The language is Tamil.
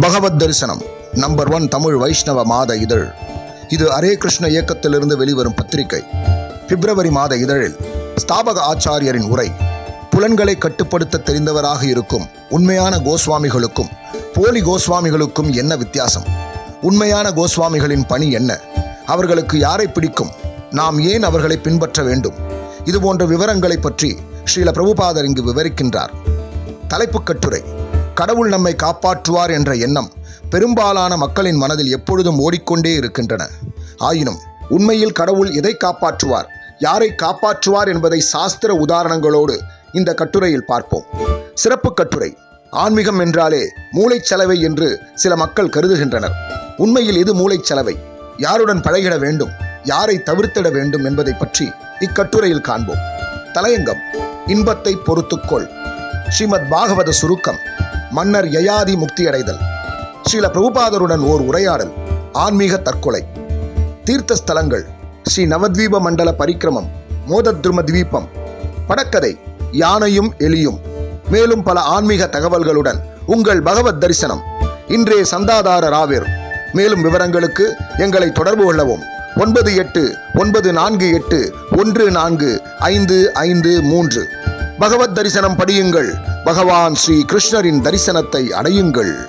பகவத் தரிசனம் நம்பர் ஒன் தமிழ் வைஷ்ணவ மாத இதழ். இது அரே கிருஷ்ண இயக்கத்திலிருந்து வெளிவரும் பத்திரிகை. பிப்ரவரி மாத இதழில் ஸ்தாபக ஆச்சாரியரின் உரை புலன்களை கட்டுப்படுத்த தெரிந்தவராக இருக்கும் உண்மையான கோஸ்வாமிகளுக்கும் போலி கோஸ்வாமிகளுக்கும் என்ன வித்தியாசம்? உண்மையான கோஸ்வாமிகளின் பணி என்ன? அவர்களுக்கு யாரை பிடிக்கும்? நாம் ஏன் அவர்களை பின்பற்ற வேண்டும்? இது போன்ற விவரங்களை பற்றி ஸ்ரீல பிரபுபாதர் இங்கு விவரிக்கின்றார். தலைப்புக் கட்டுரை கடவுள் நம்மை காப்பாற்றுவார் என்ற எண்ணம் பெரும்பாலான மக்களின் மனதில் எப்பொழுதும் ஓடிக்கொண்டே இருக்கின்றன. ஆயினும் உண்மையில் கடவுள் எதை காப்பாற்றுவார் யாரை காப்பாற்றுவார் என்பதை சாஸ்திர உதாரணங்களோடு இந்த கட்டுரையில் பார்ப்போம். சிறப்பு கட்டுரை ஆன்மீகம் என்றாலே மூளைச்சலவை என்று சில மக்கள் கருதுகின்றனர். உண்மையில் இது மூளைச்சலவை? யாருடன் பழகிட வேண்டும் யாரை தவிர்த்திட வேண்டும் என்பதை பற்றி இக்கட்டுரையில் காண்போம். தலையங்கம் இன்பத்தை பொறுத்துக்கொள் ஸ்ரீமத் பாகவத சுருக்கம் மன்னர் யயாதி முக்தியடைதல். ஸ்ரீல பிரபுபாதருடன் ஓர் உரையாடல் ஆன்மீக தற்கொலை. தீர்த்த ஸ்தலங்கள் ஸ்ரீ நவத்வீப மண்டல பரிக்கிரமம் மோதத்ரும தீபம் படக்கதை யானையும் எலியும். மேலும் பல ஆன்மீக தகவல்களுடன் உங்கள் பகவத் தரிசனம். இன்றைய சந்தாதார ராவிர். மேலும் விவரங்களுக்கு எங்களை தொடர்பு கொள்ளவும். ஒன்பது எட்டு ஒன்பது நான்கு எட்டு ஒன்று நான்கு ஐந்து ஐந்து மூன்று. பகவத் தரிசனம் படியுங்கள். பகவான் ஸ்ரீ கிருஷ்ணரின் தரிசனத்தை அடையுங்கள்.